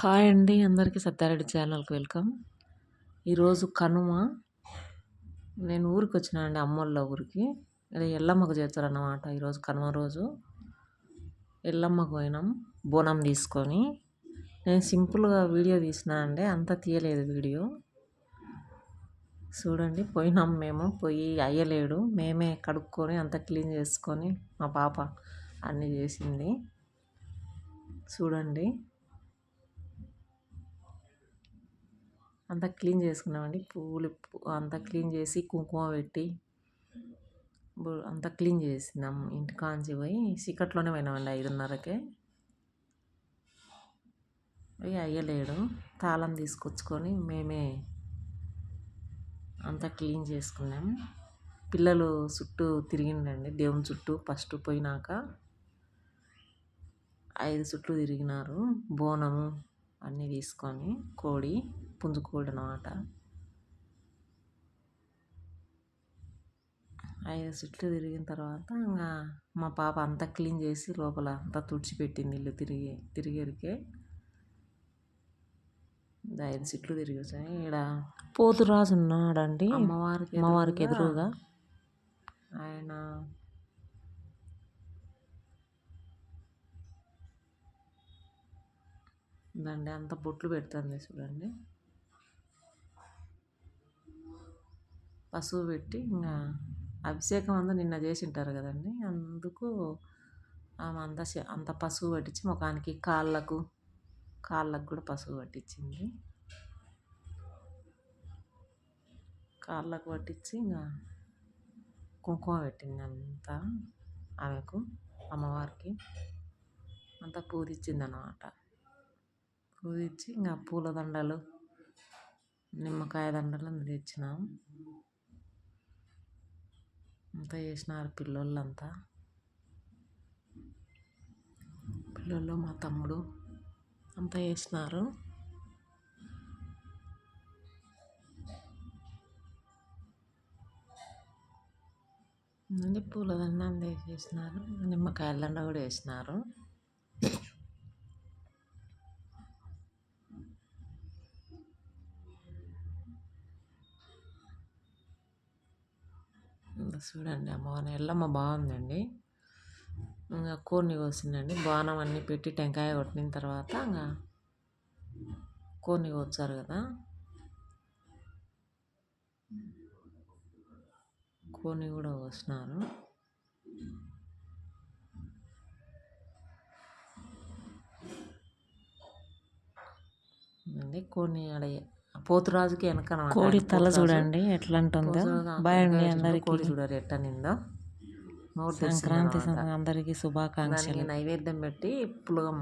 Hi అండి అందరికీ సత్యారెడ్డి ఛానల్కి వెల్కమ్. ఈరోజు కనుమ. నేను ఊరికి వచ్చినా అండి అమ్మోళ్ళ ఊరికి. ఇది ఎల్లమ్మకు చేస్తారన్నమాట ఈరోజు కనుమ రోజు. ఎల్లమ్మకు పోయినాం బోనం తీసుకొని. నేను సింపుల్గా వీడియో తీసినా అండి అంత తీయలేదు వీడియో. చూడండి పోయినాం మేము పోయి అయ్యలేడు. మేమే కడుక్కొని అంత క్లీన్ చేసుకొని మా పాప అన్నీ చేసింది. చూడండి. అంతా క్లీన్ చేసుకున్నామండి. పూలు అంతా క్లీన్ చేసి కుంకుమ పెట్టి అంతా క్లీన్ చేసినాం. ఇంటి కాంచి పోయి చీకట్లోనే పోయినామండి ఐదున్నరకే. పోయి అయ్యలేడు. తాళం తీసుకొచ్చుకొని మేమే అంతా క్లీన్ చేసుకున్నాం. పిల్లలు చుట్టూ తిరిగిండండి. దేవుని చుట్టూ ఫస్ట్ పోయినాక ఐదు చుట్టూ తిరిగినారు. బోనము అన్నీ తీసుకొని కోడి పుంజుకోడి అనమాట ఐదు చుట్లు తిరిగిన తర్వాత ఇంకా మా పాప అంతా క్లీన్ చేసి లోపల అంతా తుడిచిపెట్టింది ఇల్లు తిరిగి తిరిగేరికే. ఐదు చుట్లు తిరిగి వచ్చాయి ఇక్కడ పోతురాజు ఉన్నాడండి. అమ్మవారికి అమ్మవారికి ఎదురుగా. ఆయన దండి అంత బొట్లు పెడుతుంది చూడండి. పసుపు పెట్టి ఇంకా అభిషేకం అందు నిన్న చేసి ఉంటారు కదండి. అందుకు ఆమె అంత అంత పసుపు పట్టించి ముఖానికి కాళ్ళకు కాళ్ళకు కూడా పసుపు పట్టించింది. కాళ్ళకు పట్టించి ఇంకా కుంకుమ పెట్టింది అంతా ఆమెకు అమ్మవారికి అంతా పూజించింది అన్నమాట పూజించి ఇంకా పూలదండలు నిమ్మకాయ దండలు తెచ్చినాం. అంతా చేసినారు పిల్లోళ్ళంతా. పిల్లోళ్ళు మా తమ్ముడు అంతా చేసినారు. పూలదండ వేసేసినారు నిమ్మకాయల దండ కూడా వేసినారు. చూడండి. అమ్మవారి ఎల్లమ్మ బాగుందండి. ఇంకా కోడిని కోసిందండి. బాణం అన్నీ పెట్టి టెంకాయ కొట్టిన తర్వాత ఇంకా కోడిని కోచారు కదా. కోడిని కూడా కోసినారు. కోడిని ఆడ పోతురాజుకి వెనక కోడి తల చూడండి ఎట్లా ఉంటుందో బాయ్ అండి అందరికి. కోడి చూడరు ఎట్ట నిందో. సంక్రాంతి అందరికి శుభాకాంక్షలు. నైవేద్యం పెట్టి పులగం